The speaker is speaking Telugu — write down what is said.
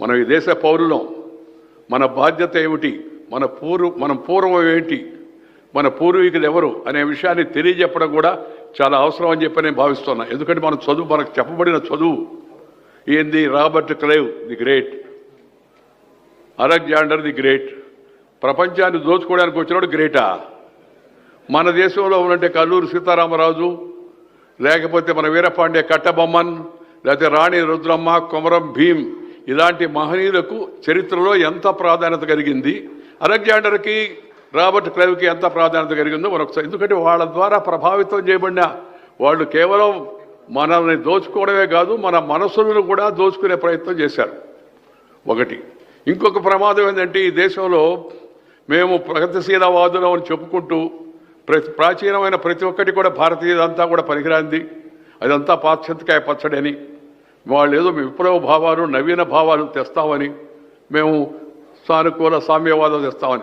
మనం ఈ దేశ పౌరులం మన బాధ్యత ఏమిటి మన పూర్వ మన పూర్వం ఏంటి మన పూర్వీకులు ఎవరు అనే విషయాన్ని తెలియజెప్పడం కూడా చాలా అవసరం అని చెప్పి నేను భావిస్తున్నా. ఎందుకంటే మన చదువు మనకు చెప్పబడిన చదువు. ఏంది? Robert Clive the great. Alexander the great. ప్రపంచాన్ని దోచుకోవడానికి వచ్చినప్పుడు గ్రేటా? మన దేశంలో ఉన్నట్టే కల్లూరు సీతారామరాజు లేకపోతే మన వీరపాండే కట్టబొమ్మన్ లేకపోతే రాణి రుద్రమ్మ కొమరం భీం ఇలాంటి మహనీయులకు చరిత్రలో ఎంత ప్రాధాన్యత కలిగింది? అలెగ్జాండర్కి రాబర్ట్ క్లైవ్కి ఎంత ప్రాధాన్యత కలిగిందో మరొకసారి. ఎందుకంటే వాళ్ళ ద్వారా ప్రభావితం చేయబడిన వాళ్ళు కేవలం మనల్ని దోచుకోవడమే కాదు మన మనసులను కూడా దోచుకునే ప్రయత్నం చేశారు. ఒకటి. ఇంకొక ప్రమాదం ఏంటంటే ఈ దేశంలో మేము ప్రగతిశీలవాదులం అని చెప్పుకుంటూ ప్రతి ప్రాచీనమైన ప్రతి ఒక్కటి కూడా భారతీయదంతా కూడా పనికిరాంది. అదంతా పాశ్చాత్యకాయ పచ్చడి అని. వాళ్ళు ఏదో విప్లవ భావాలు నవీన భావాలు తెస్తామని మేము సానుకూల సామ్యవాదం తెస్తామని.